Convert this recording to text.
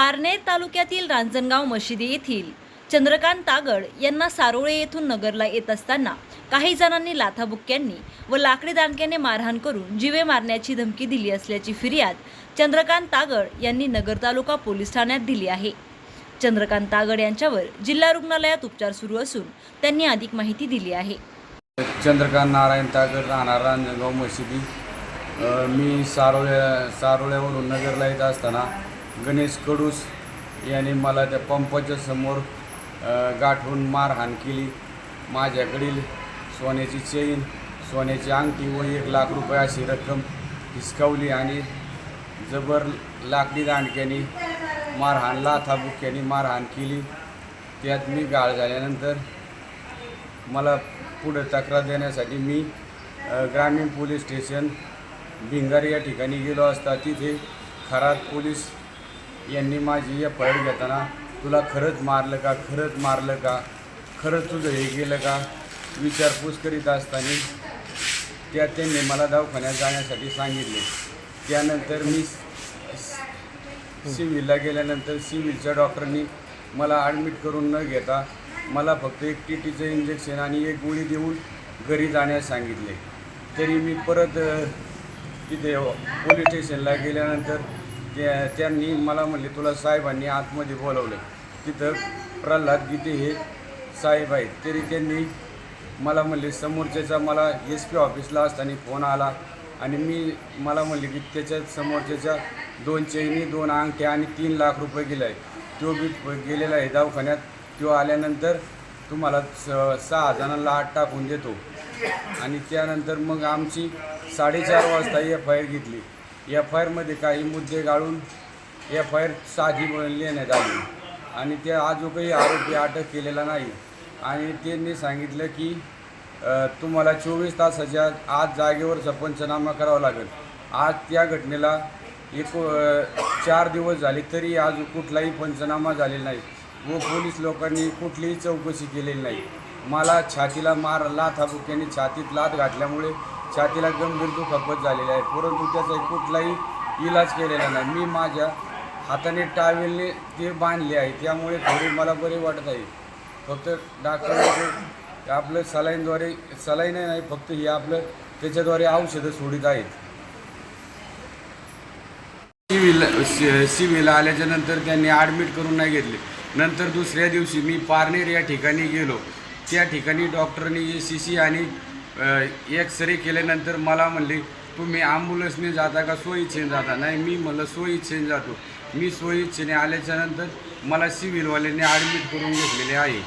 पारनेर तालुक्यातील रांजणगाव मशिदी येथील चंद्रकांत तागड यांना सारोळे येथून नगरला येत असताना काही जणांनी लाथाबुक्क्यांनी व लाकडी दांडक्याने मारहाण करून जीवे मारण्याची धमकी दिली असल्याची फिर्याद चंद्रकांत तागड यांनी नगर तालुका पोलीस ठाण्यात दिली आहे. चंद्रकांत तागड यांच्यावर जिल्हा रुग्णालयात उपचार सुरू असून त्यांनी अधिक माहिती दिली आहे. चंद्रकांत नारायण तागड राहणार रांजणगाव मशिदी. मी सारोळ्या सारोळ्यावरून नगरला येत असताना गणेश कडूस याने मला त्या पंपाच्या समोर गाठून मारहाण केली. माझ्याकडील सोन्याची चेन सोन्याची अंगठी व एक लाख रुपये अशी रक्कम हिसकावली आणि जबर लाकडी दांडक्याने मारहाण लाथाबुक्याने मारहाण केली. त्यात मी गाळ झाल्यानंतर मला पुढे तक्रार देण्यासाठी मी ग्रामीण पोलीस स्टेशन भिंगार या ठिकाणी गेलो असता. तिथे खरात पोलीस यांनी माझी या आय घेताना तुला खरंच मारलं का खरंच मारलं का खरंच तुझं हे गेलं का विचारपूस करीत असताना त्या त्यांनी मला दवाखान्यात जाण्यासाठी सांगितले. त्यानंतर मी सिव्हिलला गेल्यानंतर सिव्हिलच्या डॉक्टरनी मला ॲडमिट करून न घेता मला फक्त एक टी टीचं इंजेक्शन आणि एक गोळी देऊन घरी जाण्यास सांगितले. तरी मी परत तिथे पोलीस स्टेशनला गेल्यानंतर त्या त्यांनी मला म्हणले तुला साहेबांनी आतमध्ये बोलवलं तिथं प्रल्हाद गीते हे साहेब आहेत. तरी त्यांनी मला म्हणले समोरच्याचा मला एस पी ऑफिसला असताना फोन आला आणि मी मला म्हणले की त्याच्या समोरच्याच्या दोन चैनी दोन अंगठ्या आणि तीन लाख रुपये गेले आहे तो बी गेलेला आहे दवाखान्यात. तो आल्यानंतर तुम्हाला स सहा जणांना आठ टाकून देतो. आणि त्यानंतर मग आमची साडेचार वाजता एफ आय आर घेतली. एफ आय आरमध्ये काही मुद्दे गाळून एफ आय आर साधी लिहिण्यात आली. आणि त्या आजोबाही आरोपी अटक केलेला नाही. आणि त्यांनी सांगितलं की तुम्हाला चोवीस तासाच्या आज जागेवरचा पंचनामा करावा लागेल. आज त्या घटनेला एक चार दिवस झाले तरी आज कुठलाही पंचनामा झालेला नाही व पोलीस लोकांनी कुठलीही चौकशी केलेली नाही. मला छातीला मार लाथ हाबुक्याने छातीत लाथ घातल्यामुळे छातीला गंभीर दुखापत झालेली आहे. परंतु त्याचा कुठलाही इलाज केलेला नाही. मी माझ्या हाताने टावेलने ते बांधले आहे. त्यामुळे थोडी मला बरे वाटत आहे. फक्त डॉक्टर आपलं सलाईनद्वारे सलाईन नाही फक्त हे आपलं त्याच्याद्वारे औषधं सोडित आहेत. सिव्हिल सि- सिव्हिल आल्याच्यानंतर त्यांनी ॲडमिट करून नाही घेतले. नंतर दुसऱ्या दिवशी मी पारनेर या ठिकाणी गेलो. त्या ठिकाणी डॉक्टरनी ए सी सी आणि एक्सरे केल्यानंतर मला म्हणले तुम्ही ॲम्ब्युलन्सने जाता का? सोयीच्छेने जाता. नाही मी म्हणलं सोयीच्छेने जातो. मी सोयीच्छेने आल्याच्यानंतर मला सिव्हिलवाल्याने ॲडमिट करून घेतलेले आहे.